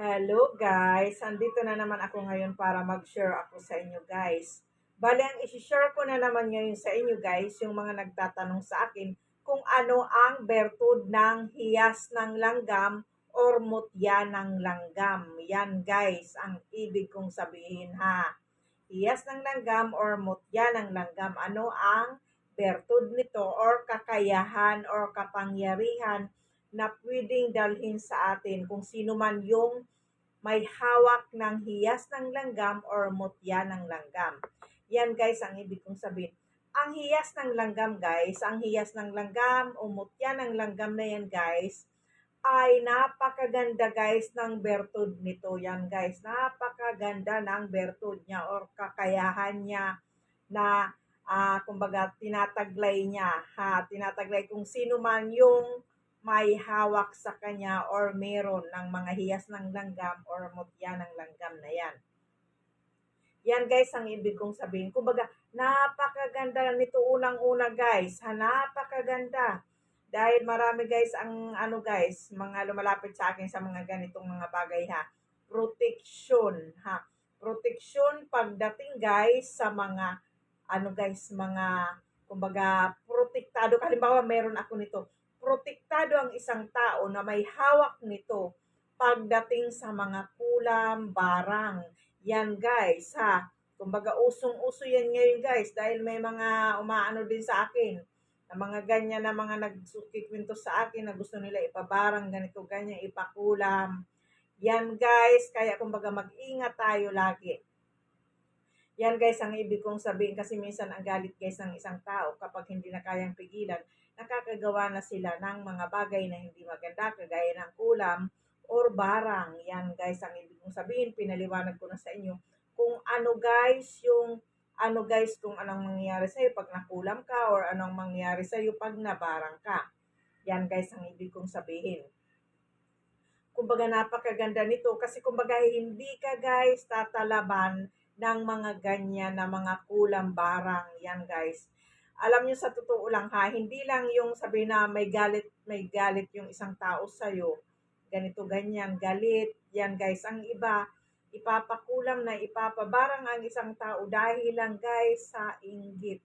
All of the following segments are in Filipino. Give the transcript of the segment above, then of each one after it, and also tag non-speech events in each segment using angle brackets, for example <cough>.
Hello guys! Andito na naman ako ngayon para mag-share ako sa inyo guys. Bale, ang isi-share ko na naman ngayon sa inyo guys, yung mga nagtatanong sa akin kung ano ang bertud ng hiyas ng langgam or mutya ng langgam. Yan guys, ang ibig kong sabihin ha. Hiyas ng langgam or mutya ng langgam, ano ang bertud nito or kakayahan or kapangyarihan na pwedeng dalhin sa atin kung sino man yung may hawak ng hiyas ng langgam or mutya ng langgam. Yan guys ang ibig kong sabihin. Ang hiyas ng langgam guys, ang hiyas ng langgam o mutya ng langgam na yan guys, ay napakaganda guys ng bertud nito yan guys. Napakaganda ng bertud niya or kakayahan niya na uh, kumbaga tinataglay niya ha, tinataglay kung sino man yung may hawak sa kanya or meron ng mga hiyas ng langgam or mutya ng langgam na yan. Yan guys ang ibig kong sabihin. Kumbaga, napakaganda nito unang-una guys. Ha, napakaganda. Dahil marami guys ang ano guys, mga lumalapit sa akin sa mga ganitong mga bagay ha. Protection ha. Protection pagdating guys sa mga ano guys, mga kumbaga protektado. Halimbawa meron ako nito protektado ang isang tao na may hawak nito pagdating sa mga kulam, barang. Yan guys, ha. Kumbaga usong-uso yan ngayon guys dahil may mga umaano din sa akin na mga ganyan na mga nagsukikwento sa akin na gusto nila ipabarang ganito, ganyan, ipakulam. Yan guys, kaya kumbaga mag-ingat tayo lagi. Yan guys ang ibig kong sabihin kasi minsan ang galit guys ng isang tao kapag hindi na kayang pigilan nakakagawa na sila ng mga bagay na hindi maganda, kagaya ng kulam or barang. Yan guys, ang ibig kong sabihin, pinaliwanag ko na sa inyo kung ano guys yung ano guys kung anong mangyayari sa iyo pag nakulam ka or anong mangyayari sa iyo pag nabarang ka. Yan guys ang ibig kong sabihin. Kumbaga napakaganda nito kasi kumbaga hindi ka guys tatalaban ng mga ganyan na mga kulam barang. Yan guys alam niyo sa totoo lang ha, hindi lang yung sabi na may galit, may galit yung isang tao sa iyo. Ganito ganyan, galit. Yan guys, ang iba ipapakulam na ipapabarang ang isang tao dahil lang guys sa inggit.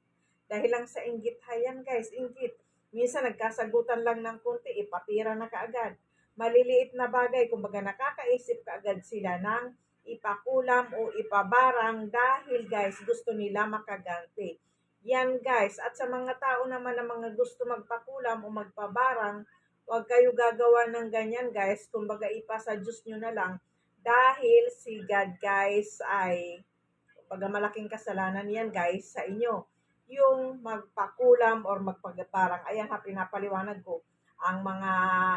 Dahil lang sa inggit ha yan guys, inggit. Minsan nagkasagutan lang ng kunti, ipatira na kaagad. Maliliit na bagay, kumbaga nakakaisip kaagad sila ng ipakulam o ipabarang dahil guys gusto nila makaganti. Yan guys. At sa mga tao naman na mga gusto magpakulam o magpabarang, huwag kayo gagawa ng ganyan guys. Kumbaga ipasa Diyos nyo na lang. Dahil si God guys ay, pag malaking kasalanan yan guys sa inyo. Yung magpakulam or magpagaparang. Ayan ha, pinapaliwanag ko. Ang mga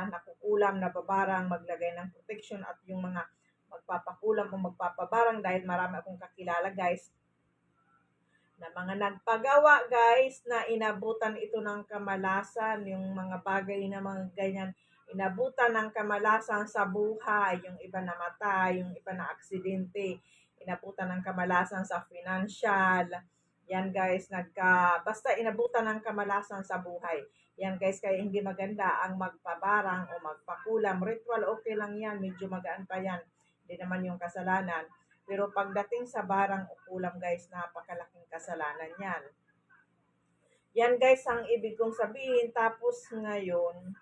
nakukulam na babarang, maglagay ng protection at yung mga magpapakulam o magpapabarang dahil marami akong kakilala guys na mga nagpagawa guys na inabutan ito ng kamalasan, yung mga bagay na mga ganyan, inabutan ng kamalasan sa buhay, yung iba namatay, yung iba na aksidente, inabutan ng kamalasan sa financial, yan guys, nagka, basta inabutan ng kamalasan sa buhay. Yan guys, kaya hindi maganda ang magpabarang o magpakulam. Ritual, okay lang yan, medyo magaan pa yan. Hindi naman yung kasalanan. Pero pagdating sa barang o kulam guys, napakalaking kasalanan yan. Yan guys ang ibig kong sabihin. Tapos ngayon,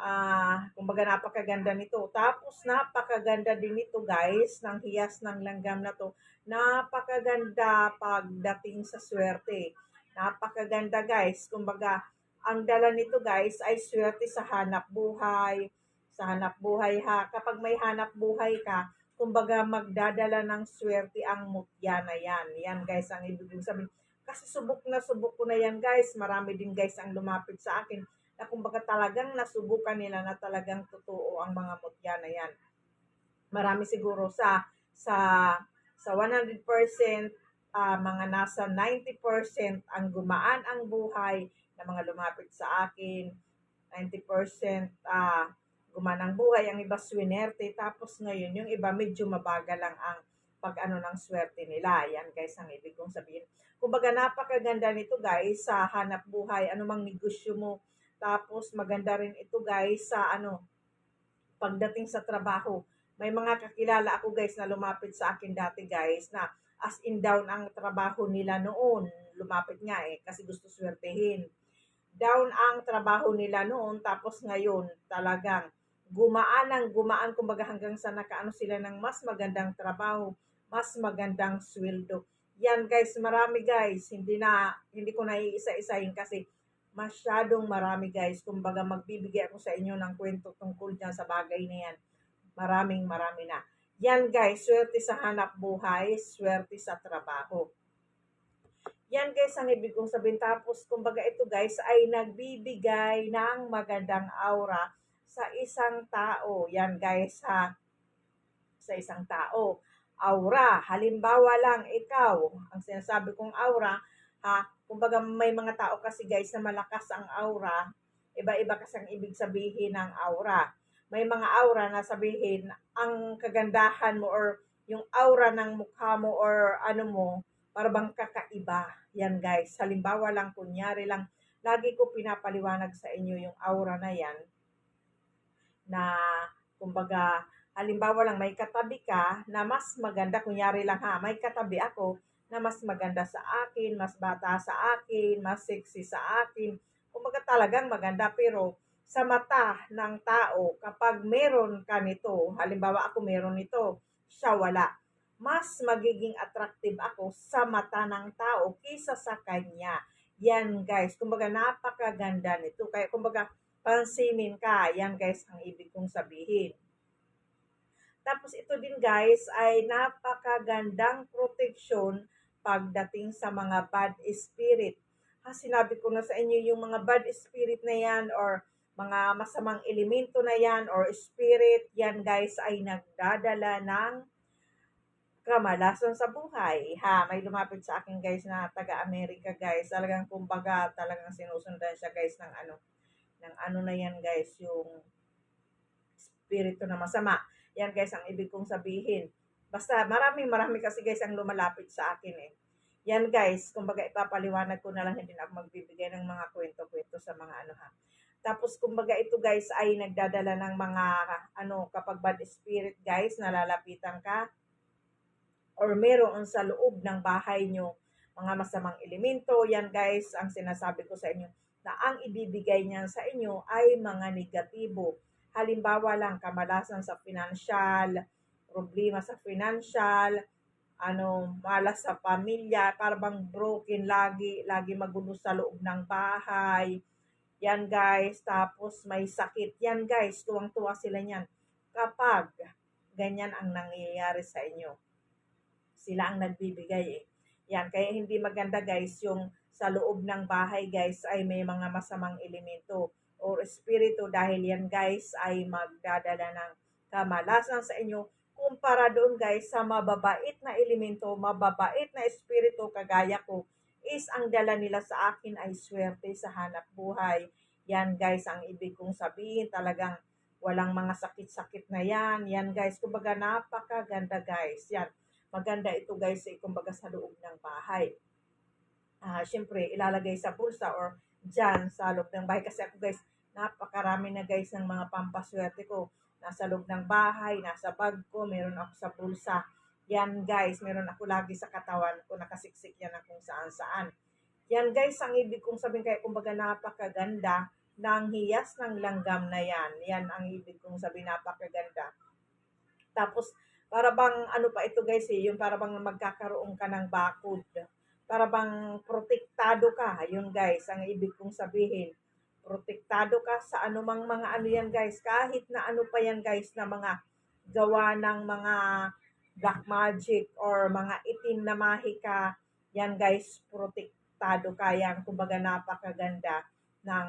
ah, uh, kumbaga napakaganda nito. Tapos napakaganda din ito guys, ng hiyas ng langgam na to. Napakaganda pagdating sa swerte. Napakaganda guys. Kumbaga, ang dala nito guys ay swerte sa hanap buhay. Sa hanap buhay ha. Kapag may hanap buhay ka, kumbaga magdadala ng swerte ang mutya na yan. Yan guys ang ibig sabihin. Kasi subok na subok ko na yan guys. Marami din guys ang lumapit sa akin na kumbaga talagang nasubukan nila na talagang totoo ang mga mutya na yan. Marami siguro sa sa sa 100% uh, ah, mga nasa 90% ang gumaan ang buhay na mga lumapit sa akin. 90% uh, gumanang buhay, ang iba swinerte, tapos ngayon yung iba medyo mabagal lang ang pag ano ng swerte nila. Yan guys ang ibig kong sabihin. Kumbaga napakaganda nito guys sa hanap buhay, anumang negosyo mo. Tapos maganda rin ito guys sa ano, pagdating sa trabaho. May mga kakilala ako guys na lumapit sa akin dati guys na as in down ang trabaho nila noon. Lumapit nga eh kasi gusto swertehin. Down ang trabaho nila noon tapos ngayon talagang gumaan ang gumaan kumbaga hanggang sa nakaano sila ng mas magandang trabaho, mas magandang sweldo. Yan guys, marami guys. Hindi na hindi ko na iisa-isahin kasi masyadong marami guys. Kumbaga magbibigay ako sa inyo ng kwento tungkol dyan sa bagay na yan. Maraming marami na. Yan guys, swerte sa hanap buhay, swerte sa trabaho. Yan guys ang ibig kong sabihin. Tapos kumbaga ito guys ay nagbibigay ng magandang aura sa isang tao. Yan guys ha. Sa isang tao. Aura. Halimbawa lang ikaw. Ang sinasabi kong aura ha. Kumbaga may mga tao kasi guys na malakas ang aura. Iba-iba kasi ang ibig sabihin ng aura may mga aura na sabihin ang kagandahan mo or yung aura ng mukha mo or ano mo, para bang kakaiba. Yan guys. Halimbawa lang, kunyari lang, lagi ko pinapaliwanag sa inyo yung aura na yan na kumbaga halimbawa lang may katabi ka na mas maganda, kunyari lang ha, may katabi ako na mas maganda sa akin, mas bata sa akin, mas sexy sa akin. Kumbaga talagang maganda pero sa mata ng tao kapag meron ka nito, halimbawa ako meron nito, siya wala, mas magiging attractive ako sa mata ng tao kaysa sa kanya. Yan guys, kumbaga napakaganda nito. Kaya kumbaga pansinin ka, yan guys ang ibig kong sabihin. Tapos ito din guys ay napakagandang protection pagdating sa mga bad spirit. Ha, sinabi ko na sa inyo yung mga bad spirit na yan or mga masamang elemento na yan or spirit, yan guys ay nagdadala ng kamalasan sa buhay. Ha, may lumapit sa akin guys na taga-America guys. Talagang kumbaga talagang sinusundan siya guys ng ano, ng ano na yan guys, yung spirito na masama. Yan guys ang ibig kong sabihin. Basta marami marami kasi guys ang lumalapit sa akin eh. Yan guys, kumbaga ipapaliwanag ko na lang hindi na ako magbibigay ng mga kwento-kwento sa mga ano ha. Tapos kumbaga ito guys ay nagdadala ng mga ano kapag bad spirit guys nalalapitan ka or meron sa loob ng bahay nyo mga masamang elemento. Yan guys ang sinasabi ko sa inyo na ang ibibigay niyan sa inyo ay mga negatibo. Halimbawa lang kamalasan sa financial, problema sa financial, ano, malas sa pamilya, parang broken lagi, lagi magulo sa loob ng bahay, yan guys, tapos may sakit. Yan guys, tuwang-tuwa sila niyan. Kapag ganyan ang nangyayari sa inyo. Sila ang nagbibigay eh. Yan, kaya hindi maganda guys yung sa loob ng bahay guys ay may mga masamang elemento or espiritu dahil yan guys ay magdadala ng kamalasan sa inyo kumpara doon guys sa mababait na elemento, mababait na espiritu kagaya ko is ang dala nila sa akin ay swerte sa hanap buhay. Yan guys, ang ibig kong sabihin talagang walang mga sakit-sakit na yan. Yan guys, kumbaga napakaganda guys. Yan, maganda ito guys, eh, kumbaga sa loob ng bahay. Uh, Siyempre, ilalagay sa bulsa or dyan sa loob ng bahay. Kasi ako guys, napakarami na guys ng mga pampaswerte ko. Nasa loob ng bahay, nasa bag ko, meron ako sa bulsa yan guys, meron ako lagi sa katawan ko, nakasiksik yan kung saan saan. Yan guys, ang ibig kong sabihin kaya kumbaga napakaganda ng hiyas ng langgam na yan. Yan ang ibig kong sabihin, napakaganda. Tapos, para bang ano pa ito guys eh, yung para bang magkakaroon ka ng bakod. Para bang protektado ka. Yun guys, ang ibig kong sabihin. Protektado ka sa anumang mga ano yan guys. Kahit na ano pa yan guys na mga gawa ng mga black magic or mga itim na mahika, yan guys, protektado ka yan. Kumbaga napakaganda ng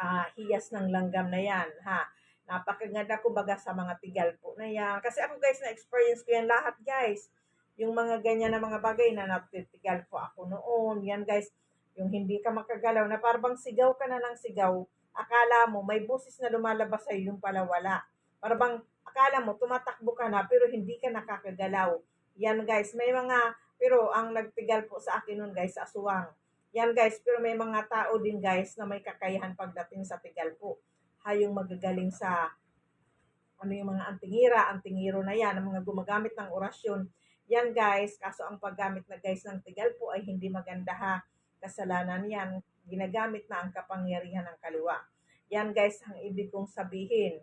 uh, hiyas ng langgam na yan, ha. Napakaganda kumbaga sa mga tigal po na yan. Kasi ako guys, na-experience ko yan lahat guys. Yung mga ganyan na mga bagay na natitigal po ako noon. Yan guys, yung hindi ka makagalaw na parang sigaw ka na ng sigaw. Akala mo may busis na lumalabas sa'yo, yung pala wala. Parang akala mo tumatakbo ka na pero hindi ka nakakagalaw. Yan guys, may mga, pero ang nagtigal po sa akin nun guys, aswang. Yan guys, pero may mga tao din guys na may kakayahan pagdating sa tigal po. Hayong magagaling sa ano yung mga antingira, antingiro na yan, ang mga gumagamit ng orasyon. Yan guys, kaso ang paggamit na guys ng tigal po ay hindi maganda ha. Kasalanan yan, ginagamit na ang kapangyarihan ng kaliwa. Yan guys ang ibig kong sabihin.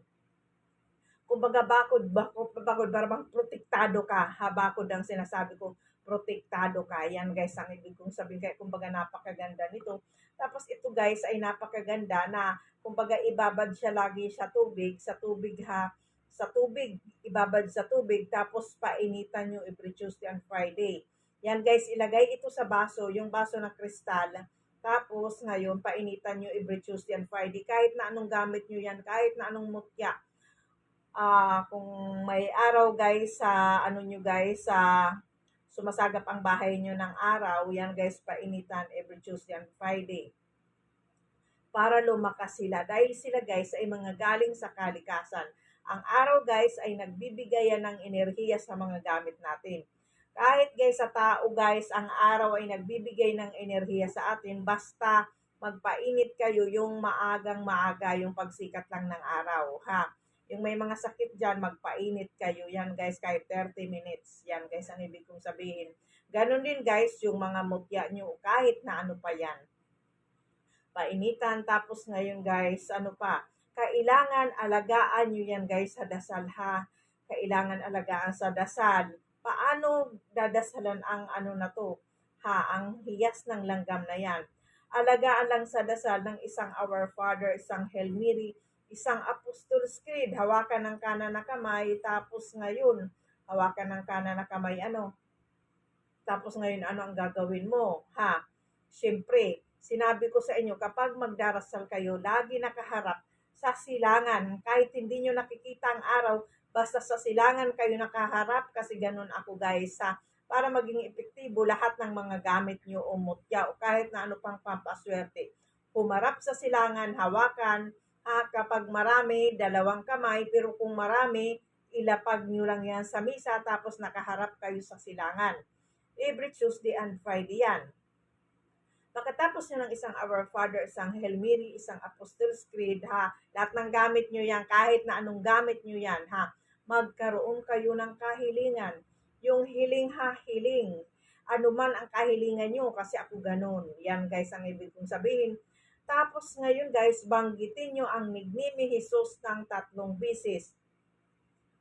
Kumbaga bakod, bakod, bakod, parang protektado ka. Ha, bakod ang sinasabi ko, protektado ka. Yan guys ang ibig kong sabihin. Kaya kumbaga napakaganda nito. Tapos ito guys ay napakaganda na kumbaga ibabad siya lagi sa tubig. Sa tubig ha, sa tubig, ibabad sa tubig, tapos painitan nyo every Tuesday and Friday. Yan guys, ilagay ito sa baso, yung baso na kristal. Tapos ngayon, painitan nyo every Tuesday and Friday. Kahit na anong gamit nyo yan, kahit na anong mutya. Ah, kung may araw guys, sa ano nyo guys, sa sumasagap ang bahay nyo ng araw, yan guys, painitan every Tuesday and Friday para lumakas sila. Dahil sila guys ay mga galing sa kalikasan. Ang araw guys ay nagbibigay ng enerhiya sa mga gamit natin. Kahit guys sa tao guys, ang araw ay nagbibigay ng enerhiya sa atin basta magpainit kayo yung maagang maaga yung pagsikat lang ng araw ha. Yung may mga sakit dyan, magpainit kayo. Yan guys, kahit 30 minutes. Yan guys, ang ibig kong sabihin. Ganon din guys, yung mga mutya nyo, kahit na ano pa yan. Painitan, tapos ngayon guys, ano pa, kailangan alagaan nyo yan guys sa dasal ha. Kailangan alagaan sa dasal. Paano dadasalan ang ano na to? Ha, ang hiyas ng langgam na yan. Alagaan lang sa dasal ng isang Our Father, isang Hail Mary, isang Apostles' Creed. Hawakan ng kanan na kamay, tapos ngayon, hawakan ng kanan na kamay, ano? Tapos ngayon, ano ang gagawin mo? Ha? Siyempre, sinabi ko sa inyo, kapag magdarasal kayo, lagi nakaharap sa silangan. Kahit hindi nyo nakikita ang araw, basta sa silangan kayo nakaharap kasi ganun ako guys sa para maging epektibo lahat ng mga gamit nyo o mutya o kahit na ano pang pampaswerte. Humarap sa silangan, hawakan, ha, kapag marami, dalawang kamay, pero kung marami, ilapag nyo lang yan sa misa tapos nakaharap kayo sa silangan. Every Tuesday and Friday yan. Pagkatapos nyo ng isang Our Father, isang Hail Mary, isang Apostles' Creed, ha, lahat ng gamit nyo yan, kahit na anong gamit nyo yan, ha, magkaroon kayo ng kahilingan. Yung hiling ha, hiling. Ano man ang kahilingan nyo, kasi ako ganun. Yan guys, ang ibig kong sabihin. Tapos ngayon guys, banggitin nyo ang nignimi Jesus ng tatlong bisis.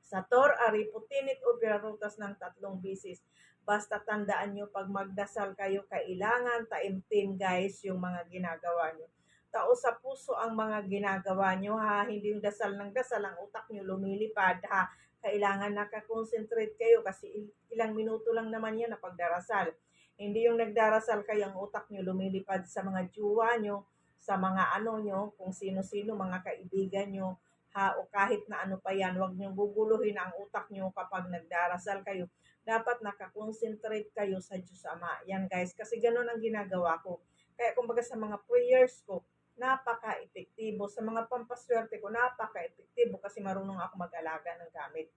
Sa Tor, Ariputinit o Pirarutas ng tatlong bisis. Basta tandaan nyo, pag magdasal kayo, kailangan taimtim guys yung mga ginagawa nyo. Tao sa puso ang mga ginagawa nyo ha, hindi yung dasal ng dasal, ang utak nyo lumilipad ha. Kailangan nakakonsentrate kayo kasi ilang minuto lang naman yan na pagdarasal. Hindi yung nagdarasal kayo, ang utak nyo lumilipad sa mga juwa nyo, sa mga ano nyo, kung sino-sino, mga kaibigan nyo, ha, o kahit na ano pa yan, huwag nyo guguluhin ang utak nyo kapag nagdarasal kayo dapat nakakonsentrate kayo sa Diyos Ama. Yan guys, kasi ganun ang ginagawa ko. Kaya kumbaga sa mga prayers ko, napaka-epektibo. Sa mga pampaswerte ko, napaka-epektibo kasi marunong ako mag-alaga ng gamit.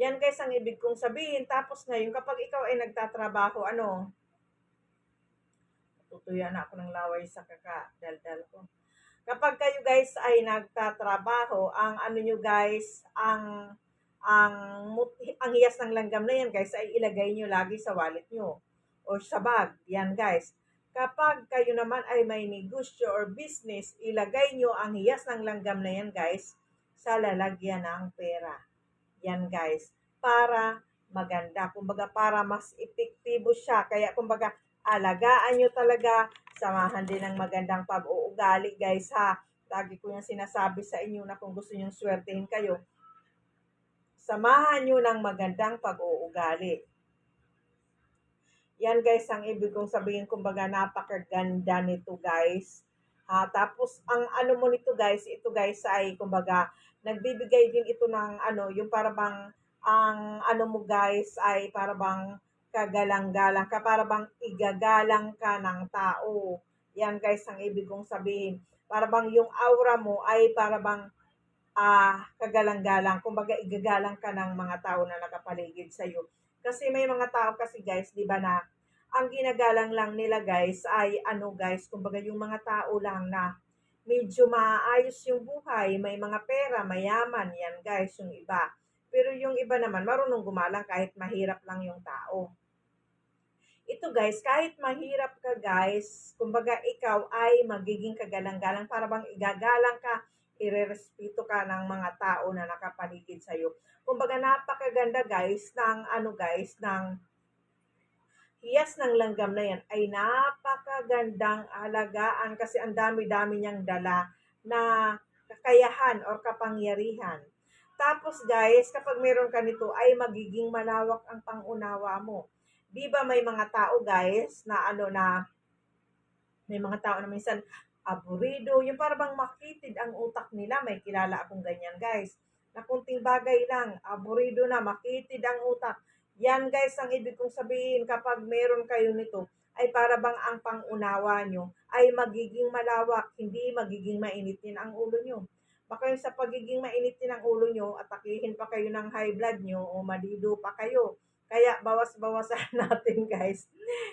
Yan guys ang ibig kong sabihin. Tapos ngayon, kapag ikaw ay nagtatrabaho, ano, tutuyan na ako ng laway sa kaka-daldal ko. Kapag kayo guys ay nagtatrabaho, ang ano nyo guys, ang ang, ang hiyas ng langgam na yan guys ay ilagay nyo lagi sa wallet nyo o sa bag. Yan guys. Kapag kayo naman ay may negosyo or business, ilagay nyo ang hiyas ng langgam na yan guys sa lalagyan ng pera. Yan guys. Para maganda. Kumbaga para mas epektibo siya. Kaya kumbaga alagaan nyo talaga. Samahan din ng magandang pag-uugali guys ha. Lagi ko yung sinasabi sa inyo na kung gusto nyo swertehin kayo, Samahan nyo ng magandang pag-uugali. Yan guys, ang ibig kong sabihin, kumbaga napakaganda nito guys. Ha, tapos ang ano mo nito guys, ito guys ay kumbaga nagbibigay din ito ng ano, yung para bang ang ano mo guys ay para bang kagalang-galang ka, para bang igagalang ka ng tao. Yan guys ang ibig kong sabihin. Para bang yung aura mo ay para bang ah, kagalang-galang. Kumbaga, igagalang ka ng mga tao na nakapaligid sa iyo. Kasi may mga tao kasi guys, di ba na, ang ginagalang lang nila guys ay ano guys, kumbaga yung mga tao lang na medyo maayos yung buhay, may mga pera, mayaman, yan guys, yung iba. Pero yung iba naman, marunong gumalang kahit mahirap lang yung tao. Ito guys, kahit mahirap ka guys, kumbaga ikaw ay magiging kagalang-galang para bang igagalang ka, irerespeto ka ng mga tao na nakapaligid sa'yo. Kumbaga napakaganda guys ng ano guys, ng hiyas ng langgam na yan ay napakagandang alagaan kasi ang dami-dami niyang dala na kakayahan or kapangyarihan. Tapos guys, kapag meron ka nito ay magiging malawak ang pangunawa mo. 'Di ba may mga tao guys na ano na may mga tao na minsan aburido, yung para bang makitid ang utak nila. May kilala akong ganyan guys. Na kunting bagay lang, aburido na, makitid ang utak. Yan guys ang ibig kong sabihin kapag meron kayo nito ay para bang ang pangunawa nyo ay magiging malawak, hindi magiging mainitin ang ulo nyo. Baka sa pagiging mainitin ang ulo nyo, atakihin pa kayo ng high blood nyo o madido pa kayo kaya bawas-bawasan <laughs> natin guys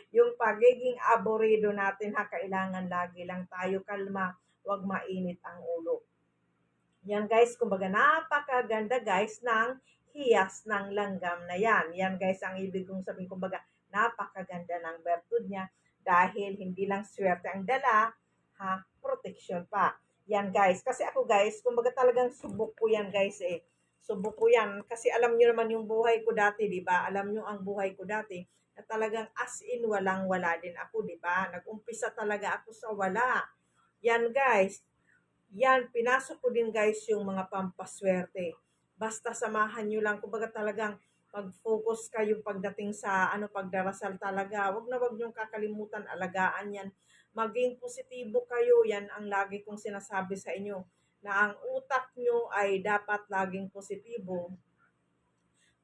yung pagiging aborido natin ha. Kailangan lagi lang tayo kalma. Huwag mainit ang ulo. Yan guys, kumbaga napakaganda guys ng hiyas ng langgam na yan. Yan guys ang ibig kong sabihin. Kumbaga napakaganda ng bertud niya dahil hindi lang swerte ang dala, ha, protection pa. Yan guys. Kasi ako guys, kumbaga talagang subok ko yan guys eh Subok ko yan. Kasi alam nyo naman yung buhay ko dati, di ba? Alam nyo ang buhay ko dati na talagang as in walang wala din ako, di ba? Nag-umpisa talaga ako sa wala. Yan guys. Yan, pinasok ko din guys yung mga pampaswerte. Basta samahan nyo lang. Kumbaga talagang pag-focus kayo pagdating sa ano pagdarasal talaga. Huwag na wag nyo kakalimutan, alagaan yan. Maging positibo kayo. Yan ang lagi kong sinasabi sa inyo na ang utak nyo ay dapat laging positibo.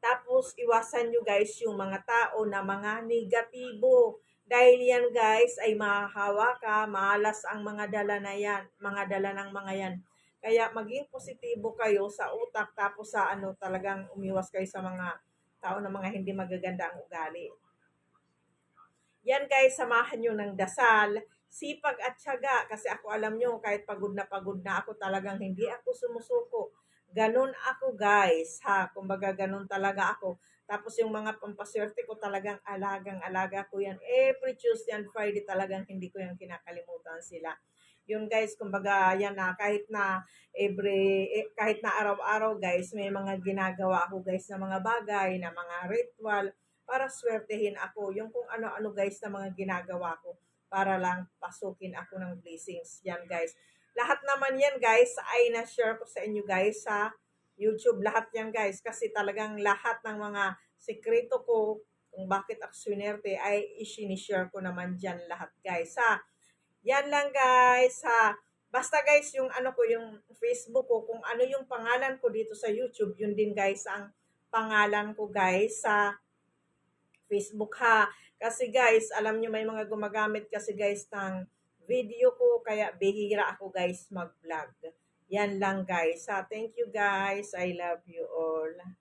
Tapos, iwasan nyo guys yung mga tao na mga negatibo. Dahil yan guys ay mahahawa ka, malas ang mga dala na yan, mga dala ng mga yan. Kaya maging positibo kayo sa utak tapos sa ano talagang umiwas kayo sa mga tao na mga hindi magaganda ang ugali. Yan guys, samahan nyo ng dasal sipag at syaga. Kasi ako alam nyo, kahit pagod na pagod na ako, talagang hindi ako sumusuko. Ganon ako guys, ha. Kumbaga ganon talaga ako. Tapos yung mga pampaswerte ko talagang alagang-alaga ko yan. Every Tuesday and Friday talagang hindi ko yan kinakalimutan sila. Yun guys, kumbaga yan na kahit na every eh, kahit na araw-araw guys, may mga ginagawa ako guys na mga bagay, na mga ritual para swertehin ako. Yung kung ano-ano guys na mga ginagawa ko para lang pasukin ako ng blessings. Yan guys. Lahat naman yan guys ay na-share ko sa inyo guys sa YouTube. Lahat yan guys kasi talagang lahat ng mga sekreto ko kung bakit ako swinerte ay isinishare ko naman dyan lahat guys. Ha? Yan lang guys. Ha? Basta guys yung ano ko yung Facebook ko kung ano yung pangalan ko dito sa YouTube yun din guys ang pangalan ko guys sa Facebook ha. Kasi guys, alam nyo may mga gumagamit kasi guys ng video ko kaya bihira ako guys mag-vlog. Yan lang guys. Ha. Thank you guys. I love you all.